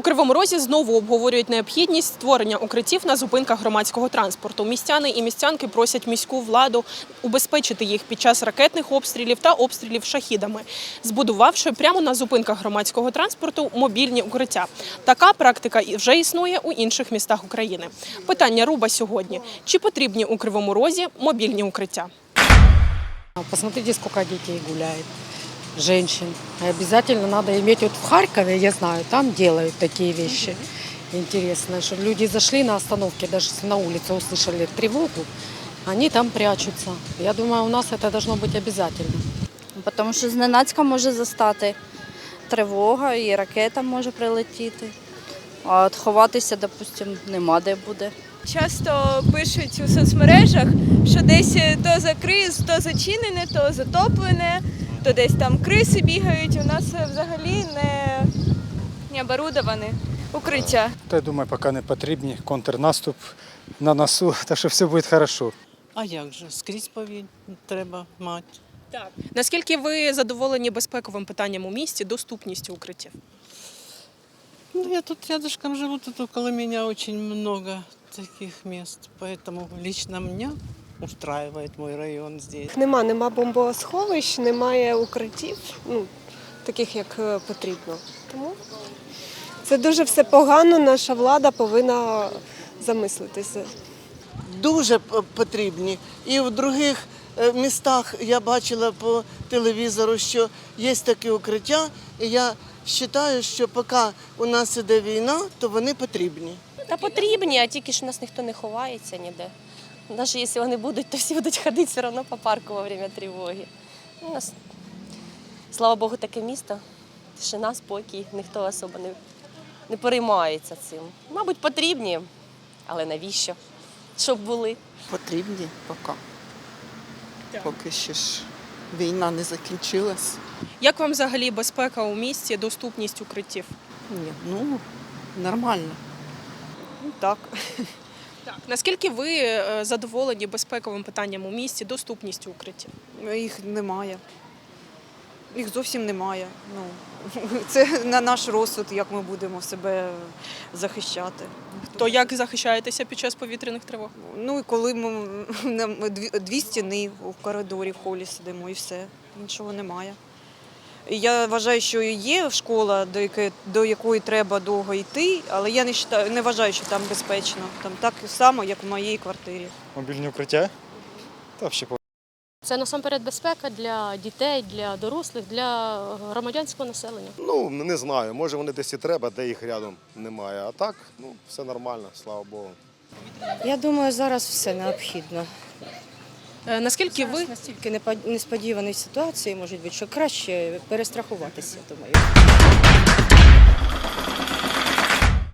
Кривому Розі знову обговорюють необхідність створення укриттів на зупинках громадського транспорту. Містяни і містянки просять міську владу убезпечити їх під час ракетних обстрілів та обстрілів шахідами, збудувавши прямо на зупинках громадського транспорту мобільні укриття. Така практика вже існує у інших містах України. Питання руба сьогодні: чи потрібні у Кривому Розі мобільні укриття? Посмотрите, сколько детей гуляет, женщин. И обязательно надо иметь, вот в Харькове, я знаю, там делают такие вещи интересные, что люди зашли на остановке, даже если на улице услышали тревогу, они там прячутся. Я думаю, у нас это должно быть обязательно. Тому що зненацька може застати тривога і ракета може прилетіти. А от ховатися, допустимо, нема де буде. Часто пишуть у соцмережах, що десь то закрис, то зачинене, то затоплене, то десь там криси бігають. У нас взагалі не, не оборудоване укриття. Та я думаю, поки не потрібні. Контрнаступ на носу, так що все буде хорошо. А як же? Скрізь повинні треба мати. Так наскільки ви задоволені безпековим питанням у місті, доступністю укриттів? Ну, я тут рядышком живу, тут около меня очень много таких мест. Поэтому лично меня устраивает мой район здесь. Нема, нема бомбосховищ, немає укриттів, ну, таких як е, потрібно. Тому це дуже все погано. Наша влада повинна замислитися. дуже потрібні. І в других е, містах я бачила по телевізору, що є такі укриття. І я вважаю, що поки у нас іде війна, то вони потрібні. Та потрібні, а тільки ж у нас ніхто не ховається ніде. Навіть якщо вони будуть, то всі будуть ходити все одно по парку во время тривоги. У нас, слава Богу, таке місто. Тишина, спокій, ніхто особо не, не переймається цим. Мабуть, потрібні, але навіщо? Щоб були. Потрібні поки. Поки ще ж війна не закінчилась. Як вам взагалі безпека у місті, доступність укриттів? Ні, ну нормально. Так. Так, наскільки ви е, задоволені безпековим питанням у місті, доступністю укриттів? Їх немає. Їх зовсім немає. Ну, це на наш розсуд, як ми будемо себе захищати. То як захищаєтеся під час повітряних тривог? Ну і коли ми дві, дві стіни в коридорі в холі сидимо і все, нічого немає. Я вважаю, що є школа, до якої, до якої треба довго йти, але я не вважаю, не вважаю, що там безпечно. Там так само, як в моїй квартирі. Мобільні укриття? Та взагалі Це насамперед безпека для дітей, для дорослих, для громадянського населення. Ну, не знаю, може вони десь і треба, де їх рядом немає. А так, ну, все нормально, слава Богу. Я думаю, зараз все необхідно. Е, наскільки ви настільки несподівані ситуації можуть бути, що краще перестрахуватися, думаю.